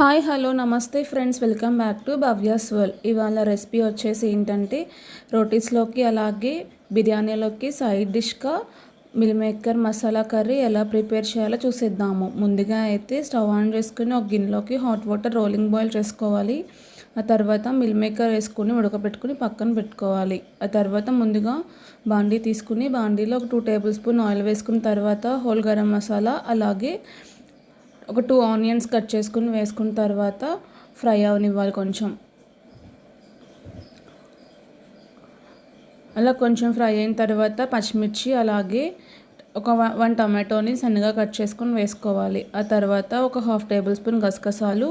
Hi hello నమస్తే friends. Welcome back to Bhavya's వల్ ఇవాళ రెసిపీ వచ్చేసి ఏంటంటే రోటీస్లోకి అలాగే బిర్యానీలోకి సైడ్ డిష్గా మిల్ మేకర్ మసాలా కర్రీ ఎలా ప్రిపేర్ చేయాలో చూసేద్దాము. ముందుగా అయితే స్టవ్ ఆన్ చేసుకుని ఒక గిన్నెలోకి హాట్ వాటర్ రోలింగ్ బాయిల్ చేసుకోవాలి. ఆ తర్వాత మిల్ మేకర్ వేసుకుని ఉడకబెట్టుకుని పక్కన పెట్టుకోవాలి. ఆ తర్వాత ముందుగా బాండీ తీసుకుని బాండీలో ఒక టూ టేబుల్ స్పూన్ ఆయిల్ వేసుకున్న తర్వాత హోల్ గరం మసాలా అలాగే ఒక టూ ఆనియన్స్ కట్ చేసుకుని వేసుకున్న తర్వాత ఫ్రై అవనివ్వాలి కొంచెం. అలా కొంచెం ఫ్రై అయిన తర్వాత పచ్చిమిర్చి అలాగే ఒక వన్ టమాటోని సన్నగా కట్ చేసుకొని వేసుకోవాలి. ఆ తర్వాత ఒక హాఫ్ టేబుల్ స్పూన్ గసగసాలు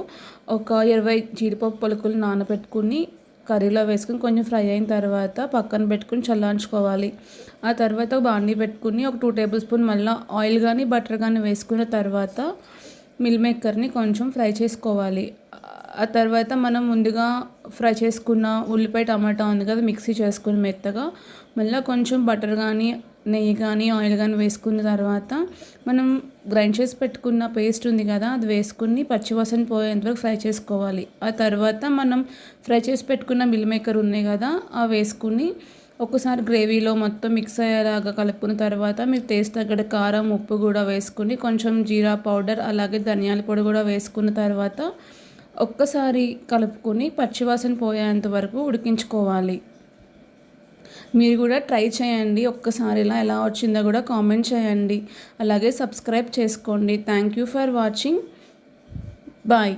ఒక ఇరవై జీడిపప్పు పలుకులు నానబెట్టుకుని కర్రీలో వేసుకుని కొంచెం ఫ్రై అయిన తర్వాత పక్కన పెట్టుకుని చల్లార్చుకోవాలి. ఆ తర్వాత బాండీ పెట్టుకుని ఒక టూ టేబుల్ స్పూన్ మళ్ళీ ఆయిల్ కానీ బటర్ కానీ వేసుకున్న తర్వాత మిల్ మేకర్ని కొంచెం ఫ్రై చేసుకోవాలి. ఆ తర్వాత మనం ముందుగా ఫ్రై చేసుకున్న ఉల్లిపాయ టమాటా ఉంది కదా మిక్సీ చేసుకుని మెత్తగా మళ్ళీ కొంచెం బటర్ కానీ నెయ్యి కానీ ఆయిల్ కానీ వేసుకున్న తర్వాత మనం గ్రైండ్ చేసి పెట్టుకున్న పేస్ట్ ఉంది కదా అది వేసుకుని పచ్చివాసన పోయేంత వరకు ఫ్రై చేసుకోవాలి. ఆ తర్వాత మనం ఫ్రై చేసి పెట్టుకున్న మిల్ మేకర్ ఉన్నాయి కదా ఆ వేసుకుని ఒకసారి గ్రేవీలో మొత్తం మిక్స్ అయ్యేలాగా కలుపుకున్న తర్వాత మీరు టేస్ట్ తగ్గడ కారం ఉప్పు కూడా వేసుకుని కొంచెం జీరా పౌడర్ అలాగే ధనియాల పొడి కూడా వేసుకున్న తర్వాత ఒక్కసారి కలుపుకొని పచ్చివాసన పోయేంత వరకు ఉడికించుకోవాలి. మీరు కూడా ట్రై చేయండి. ఒక్కసారి ఇలా ఎలా వచ్చిందో కూడా కామెంట్ చేయండి. అలాగే సబ్స్క్రైబ్ చేసుకోండి. Thank you for watching bye